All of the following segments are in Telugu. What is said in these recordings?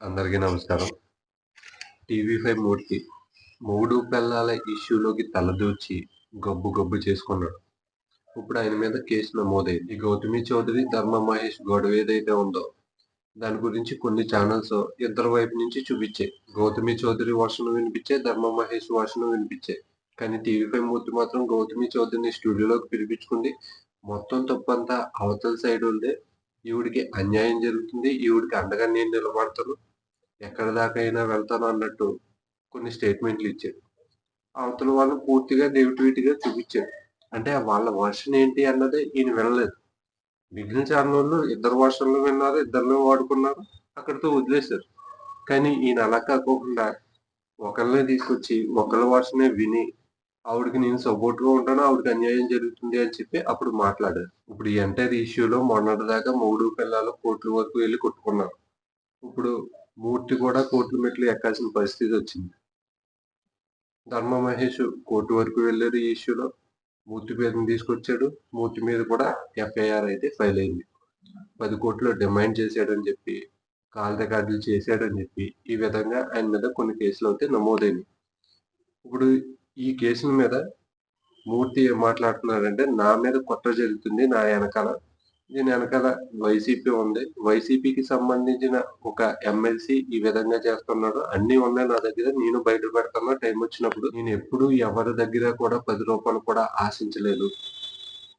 అందరికీ నమస్కారం. టీవీ ఫైవ్ మూర్తి మూడు పిల్లల ఇష్యూలోకి తలదూర్చి గబ్బు గబ్బు చేసుకున్నాడు. ఇప్పుడు ఆయన మీద కేసు నమోదైంది. గౌతమి చౌదరి ధర్మ మహేష్ గొడవ ఏదైతే ఉందో దాని గురించి కొన్ని ఛానల్స్ ఇద్దరు వైపు నుంచి చూపించాయి గౌతమి చౌదరి వర్షం వినిపించే ధర్మ మహేష్ వర్షం వినిపించే. కానీ టీవీ ఫైవ్ మూర్తి మాత్రం గౌతమి చౌదరిని స్టూడియోలోకి పిలిపించుకుంది. మొత్తం తప్పంతా అవతల సైడ్ ఉండే ఈవిడికి అన్యాయం జరుగుతుంది. ఈవిడికి అండగా నేను నిలబడతాను. ఎక్కడి దాకా అయినా వెళ్తాను అన్నట్టు కొన్ని స్టేట్మెంట్లు ఇచ్చాడు. అవతల వాళ్ళు పూర్తిగా నెగిటివిటీగా చూపించారు. చూపించాడు అంటే వాళ్ళ వర్షన్ ఏంటి అన్నదే ఈయన వినలేదు. మిగిలిన ఛానళ్ళు ఇద్దరు వర్షన్లు విన్నారు ఇద్దరిలో వాడుకున్నారు అక్కడితో వదిలేశారు. కానీ ఈయన అలా కాకోకుండా ఒకరినే తీసుకొచ్చి ఒకళ్ళ వర్షనే విని ఆవిడకి నేను సపోర్ట్గా ఉంటాను ఆవిడకి అన్యాయం జరుగుతుంది అని చెప్పి అప్పుడు మాట్లాడారు. ఇప్పుడు ఈ ఎంటైర్ ఇష్యూలో మొన్నటి దాకా మూడు పిల్లలు కోర్టుల వరకు వెళ్ళి కొట్టుకున్నారు. ఇప్పుడు మూర్తి కూడా కోర్టుల మెట్లు ఎక్కాల్సిన పరిస్థితి వచ్చింది. ధర్మ మహేష్ కోర్టు వరకు వెళ్ళారు ఈ ఇష్యూలో మూర్తి పేరుని తీసుకొచ్చాడు. మూర్తి మీద కూడా ఎఫ్ఐఆర్ అయితే ఫైల్ అయింది. పది కోట్లు డిమాండ్ చేశాడని చెప్పి కాల్ రికార్డులు చేశాడని చెప్పి ఈ విధంగా ఆయన మీద కొన్ని కేసులు అయితే నమోదైనవి ఇప్పుడు ఈ కేసుల మీద మూర్తి ఏం మాట్లాడుతున్నారంటే నా మీద కుట్ర జరుగుతుంది నా వెనకాల దీని వెనకాల వైసీపీ ఉంది. వైసీపీకి సంబంధించిన ఒక ఎమ్మెల్సీ ఈ విధంగా చేస్తున్నాడు. అన్ని ఉన్నాయి నా దగ్గర. నేను బయట పెడతాను. టైం వచ్చినప్పుడు. నేను ఎప్పుడు ఎవరి దగ్గర కూడా పది రూపాయలు కూడా ఆశించలేదు.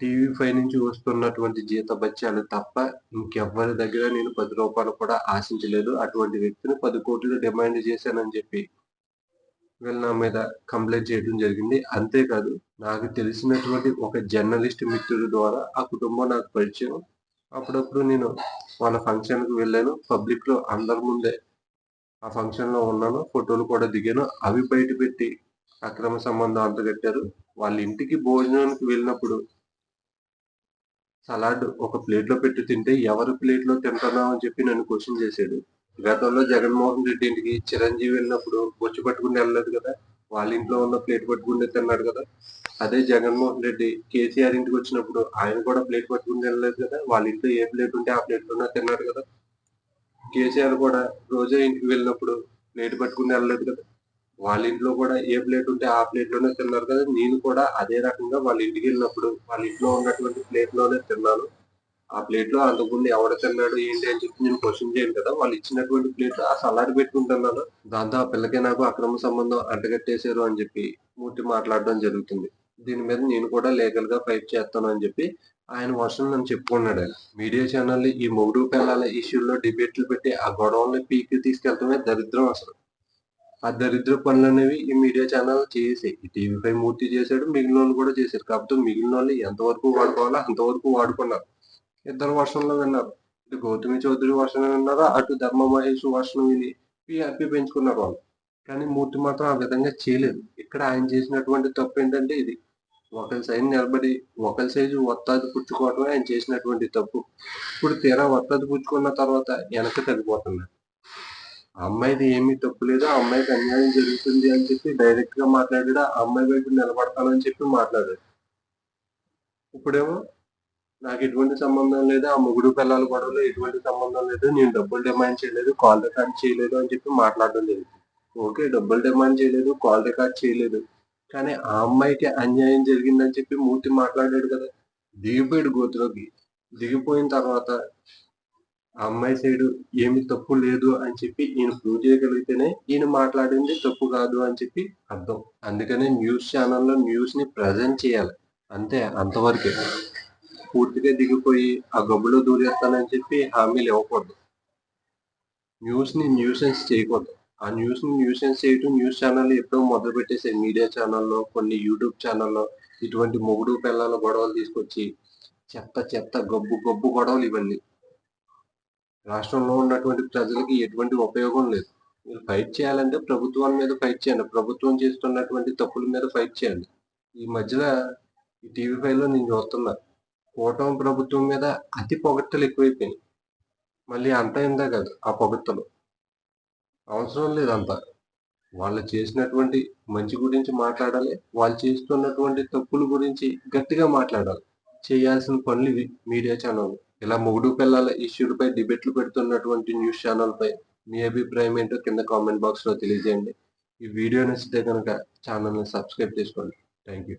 టీవీ ఫైవ్ నుంచి వస్తున్నటువంటి జీత బత్యాలు తప్ప ఇంకెవ్వరి దగ్గర నేను పది రూపాయలు కూడా ఆశించలేదు. అటువంటి వ్యక్తిని పది కోట్లు డిమాండ్ చేశానని చెప్పి వీళ్ళు నా మీద కంప్లైంట్ చేయడం జరిగింది. అంతేకాదు నాకు తెలిసినటువంటి ఒక జర్నలిస్ట్ మిత్రుడి ద్వారా ఆ కుటుంబం నాకు పరిచయం. అప్పుడప్పుడు నేను వాళ్ళ ఫంక్షన్కి వెళ్ళాను. పబ్లిక్లో అందరి ముందే ఆ ఫంక్షన్లో ఉన్నాను. ఫోటోలు కూడా దిగాను. అవి బయట పెట్టి అక్రమ సంబంధం అంతగట్టారు వాళ్ళ ఇంటికి భోజనానికి వెళ్ళినప్పుడు సలాడ్ ఒక ప్లేట్లో పెట్టి తింటే ఎవరి ప్లేట్లో తింటున్నావు అని చెప్పి నన్ను క్వశ్చన్ చేశాడు. గతంలో జగన్మోహన్ రెడ్డి ఇంటికి చిరంజీవి వెళ్ళినప్పుడు బొచ్చు పట్టుకుని వెళ్ళలేదు కదా. వాళ్ళ ఇంట్లో ఉన్న ప్లేట్ పట్టుకుని తిన్నాడు కదా. అదే జగన్మోహన్ రెడ్డి కేసీఆర్ ఇంటికి వచ్చినప్పుడు ఆయన కూడా ప్లేట్ పట్టుకుని వెళ్ళలేదు కదా. వాళ్ళ ఇంట్లో ఏ ప్లేట్ ఉంటే ఆ ప్లేట్లోనే తిన్నాడు కదా. కేసీఆర్ కూడా రోజా ఇంటికి వెళ్ళినప్పుడు ప్లేట్ పట్టుకుని వెళ్ళలేదు కదా. వాళ్ళ ఇంట్లో కూడా ఏ ప్లేట్ ఉంటే ఆ ప్లేట్లోనే తిన్నారు కదా. నేను కూడా అదే రకంగా వాళ్ళ ఇంటికి వెళ్ళినప్పుడు వాళ్ళ ఇంట్లో ఉన్నటువంటి ప్లేట్లోనే తిన్నాను. ఆ ప్లేట్లో అంతకుముందు ఎవడ తిన్నాడు ఏంటి అని చెప్పి నేను క్వశ్చన్ చేయను కదా. వాళ్ళు ఇచ్చినటువంటి ప్లేట్ ఆ సలాడ్ పెట్టుకుంటున్నాను దాంతో ఆ పిల్లకే నాకు అక్రమ సంబంధం అడ్డగట్టేశారు అని చెప్పి మూర్తి మాట్లాడడం జరుగుతుంది. దీని మీద నేను కూడా లీగల్గా ఫైట్ చేస్తాను అని చెప్పి ఆయన వర్షం నన్ను చెప్పుకున్నాడు మీడియా ఛానల్ ఈ మొగుడు పిల్లల ఇష్యూల్లో డిబేట్లు పెట్టి ఆ గొడవల్ని పీకి తీసుకెళ్తామే దరిద్రం అసలు. ఆ దరిద్ర పనులు అనేవి ఈ మీడియా ఛానల్ చేసాయి టీవీపై టీవీ మూర్తి చేశాడు మిగిలిన వాళ్ళు కూడా చేశారు. కాకపోతే మిగిలిన వాళ్ళు ఎంతవరకు వాడుకోవాలో అంతవరకు వాడుకున్నారు. ఇద్దరు వర్షంలో విన్నారు. ఇటు గౌతమి చౌదరి వర్షం విన్నారు? అటు ధర్మ మహేష్ వర్షం విని పిఆర్పి పెంచుకున్నారు వాళ్ళు. కానీ మూర్తి మాత్రం ఆ విధంగా చేయలేదు. ఇక్కడ ఆయన చేసినటువంటి తప్పు ఏంటంటే ఇది. ఒకరి సైడ్ నిలబడి ఒకరి సైజు వత్తాది పుచ్చుకోవడమే ఆయన చేసినటువంటి తప్పు. ఇప్పుడు తీరా వత్తాది పుచ్చుకున్న తర్వాత వెనక తగ్గిపోతున్నారు. అమ్మాయిది ఏమీ తప్పు లేదు. ఆ అమ్మాయికి అన్యాయం జరుగుతుంది అని చెప్పి డైరెక్ట్గా మాట్లాడాడు. ఆ అమ్మాయి వైపు నిలబడతానని చెప్పి మాట్లాడాడు. ఇప్పుడేమో నాకు ఎటువంటి సంబంధం లేదు. ఆ ముగుడు పిల్లల గొడవలో ఎటువంటి సంబంధం లేదు. నేను డబ్బులు డిమాండ్ చేయలేదు. కాల్ రికార్డ్ చేయలేదు అని చెప్పి మాట్లాడడం జరిగింది ఓకే డబ్బులు డిమాండ్ చేయలేదు. కాల్ రికార్డ్ చేయలేదు. కానీ ఆ అమ్మాయికి అన్యాయం జరిగిందని చెప్పి మూర్తి మాట్లాడాడు కదా. దిగిపోయాడు గోతులోకి దిగిపోయిన తర్వాత ఆ అమ్మాయి సైడ్ ఏమి తప్పు లేదు అని చెప్పి ఈయన ప్రూవ్ చేయగలిగితేనే ఈయన మాట్లాడింది తప్పు కాదు అని చెప్పి అర్థం. అందుకనే న్యూస్ ఛానల్లో న్యూస్ని ప్రజెంట్ చేయాలి. అంతే అంతవరకే. పూర్తిగా దిగిపోయి ఆ గబ్బులో దూరేస్తానని చెప్పి హామీలు ఇవ్వకూడదు. న్యూస్ని న్యూసెన్స్ చేయకూడదు. ఆ న్యూస్ని న్యూసెన్స్ చేయటం న్యూస్ ఛానల్ ఎప్పుడో మొదలు పెట్టేసాయి మీడియా ఛానల్లో కొన్ని యూట్యూబ్ ఛానల్లో ఇటువంటి మొగుడు పిల్లల గొడవలు తీసుకొచ్చి చెత్త చెత్త గబ్బు గబ్బు గొడవలు ఇవన్నీ. రాష్ట్రంలో ఉన్నటువంటి ప్రజలకి ఎటువంటి ఉపయోగం లేదు. మీరు ఫైట్ చేయాలంటే ప్రభుత్వం మీద ఫైట్ చేయండి. ప్రభుత్వం చేస్తున్నటువంటి తప్పుల మీద ఫైట్ చేయండి. ఈ మధ్యలో ఈ టీవీ ఫైవ్లో నేను చూస్తున్నా. కూటమి ప్రభుత్వం మీద అతి పొగట్టలు ఎక్కువైపోయినాయి. మళ్ళీ అంత ఇందా కాదు ఆ పొగట్టలు అవసరం లేదు అంత. వాళ్ళు చేసినటువంటి మంచి గురించి మాట్లాడాలి వాళ్ళు చేస్తున్నటువంటి తప్పుల గురించి గట్టిగా మాట్లాడాలి. చేయాల్సిన పనులు ఇవి మీడియా ఛానల్ ఇలా మొగుడు పిల్లల ఇష్యూలపై డిబేట్లు పెడుతున్నటువంటి న్యూస్ ఛానల్పై మీ అభిప్రాయం ఏంటో కింద కామెంట్ బాక్స్లో తెలియజేయండి. ఈ వీడియో నచ్చితే కనుక ఛానల్ని సబ్స్క్రైబ్ చేసుకోండి. Thank you.